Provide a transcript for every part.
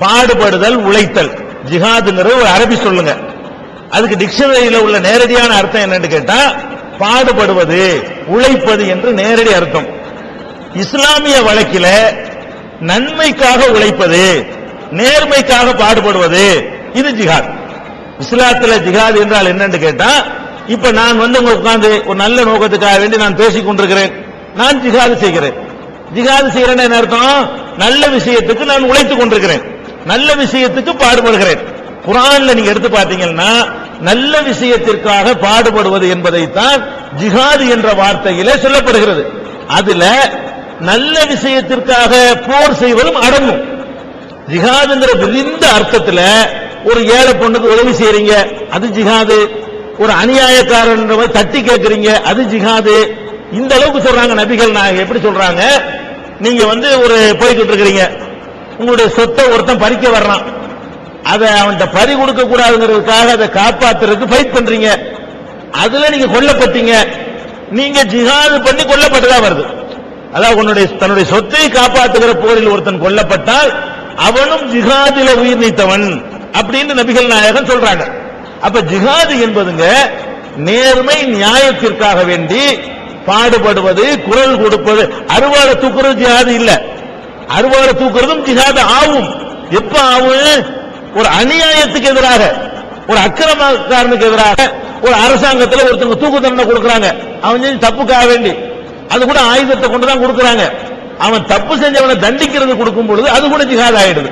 பாடுபடுதல் உழைத்தல். ஜிஹாதுங்கிறது ஒரு அரபி சொல்லுங்க. அதுக்கு டிக்ஷனரியில உள்ள நேரடியான அர்த்தம் என்னன்னு கேட்டா பாடுபடுவது உழைப்பது என்று நேரடி அர்த்தம். இஸ்லாமிய வழக்கில நன்மைக்காக உழைப்பது நேர்மைக்காக பாடுபடுவது இது ஜிஹாத். இஸ்லாத்துல ஜிஹாத் என்றால் என்னன்னு கேட்டா இப்ப நான் வந்து உங்க உட்கார்ந்து ஒரு நல்ல நோக்கத்துக்காக வேண்டி நான் பேசிக் கொண்டிருக்கிறேன். நான் ஜிஹாது செய்கிறேன். ஜிஹாது செய்கிறேன் என்ன அர்த்தம்? நல்ல விஷயத்துக்கு நான் உழைத்துக் கொண்டிருக்கிறேன். நல்ல விஷயத்துக்கு பாடுபடுகிறேன். குரான்ல நீங்க எடுத்து பார்த்தீங்கன்னா நல்ல விஷயத்திற்காக பாடுபடுவது என்பதைத்தான் ஜிஹாது என்ற வார்த்தையிலே சொல்லப்படுகிறது. அதுல நல்ல விஷயத்திற்காக போர் செய்வதும் அடங்கும். ஜிஹாதுங்கிற விரிந்த அர்த்தத்துல ஒரு ஏழை பொண்ணுக்கு உதவி செய்யறீங்க அது ஜிஹாது. ஒரு அநியாயக்காரன் தட்டி கேட்கறீங்க அது ஜிஹாது. இந்த அளவுக்கு சொல்றாங்க நபிகள் நான் எப்படி சொல்றாங்க? நீங்க வந்து ஒரு போய்கிட்டு இருக்கிறீங்க. உங்களுடைய சொத்தை ஒருத்தன் பறிக்க வர்றான். அதை அவன்கிட்ட பறி கொடுக்க கூடாதுங்கிறதுக்காக அதை காப்பாத்துறதுக்கு ஃபைட் பண்றீங்க. அதுல நீங்க கொல்லப்பட்டீங்க. நீங்க ஜிஹாது பண்ணி கொல்லப்பட்டதா வருது. அதாவது உன்னுடைய தன்னுடைய சொத்தை காப்பாத்துகிற போரில் ஒருத்தன் கொல்லப்பட்டால் அவனும் ஜிஹாதில உயிர் நீத்தவன் அப்படின்னு நபிகள் நாயகன் சொல்றாங்க. அப்ப ஜிஹாது என்பதுங்க நேர்மை நியாயத்திற்காக வேண்டி பாடுபடுவது குரல் கொடுப்பது அறுவாடை தூக்குறது ஜிஹாது இல்லை. அறுவாடை தூக்குறதும் ஜிஹாது ஆகும் எப்ப ஆகும் ஒரு அநியாயத்துக்கு எதிராக. ஒரு அக்கிரமக்காரனுக்கு எதிராக. ஒரு அரசாங்கத்தில் ஒருத்தங்க தூக்கு தண்டனை கொடுக்கறாங்க. அவன் செஞ்ச தப்புக்காக வேண்டி. அது கூட ஆயுதத்தை கொண்டு தான் கொடுக்கறாங்க. அவன் தப்பு செஞ்சவனை தண்டிக்கிறது கொடுக்கும் பொழுது அது கூட ஜிஹாத் ஆயிடுது.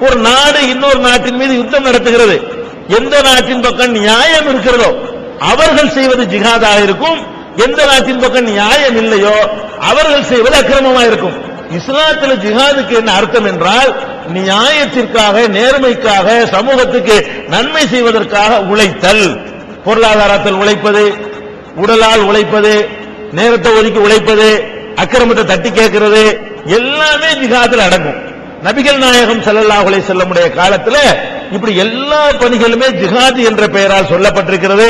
ஒரு நாடு இன்னொரு நாட்டின் மீது யுத்தம் நடத்துகிறது. எந்த நாட்டின் பக்கம் நியாயம் இருக்கிறதோ அவர்கள் செய்வது ஜிஹாதாக இருக்கும். எந்த நாட்டின் பக்கம் நியாயம் இல்லையோ அவர்கள் செய்வது அக்கிரமமாக இருக்கும். இஸ்லாத்துல ஜிஹாதுக்கு என்ன அர்த்தம் என்றால் நியாயத்திற்காக நேர்மைக்காக சமூகத்துக்கு நன்மை செய்வதற்காக உழைத்தல். பொருளாதாரத்தில் உழைப்பது உடலால் உழைப்பது நேரத்தை ஒதுக்கி உழைப்பது அக்கிரமத்தை தட்டி கேட்கிறது எல்லாமே ஜிஹாதில் அடங்கும். நபிகள் நாயகம் ஸல்லல்லாஹு அலைஹி செல்லமுடைய காலத்துல இப்படி எல்லா பணிகளுமே ஜிஹாது என்ற பெயரால் சொல்லப்பட்டிருக்கிறது.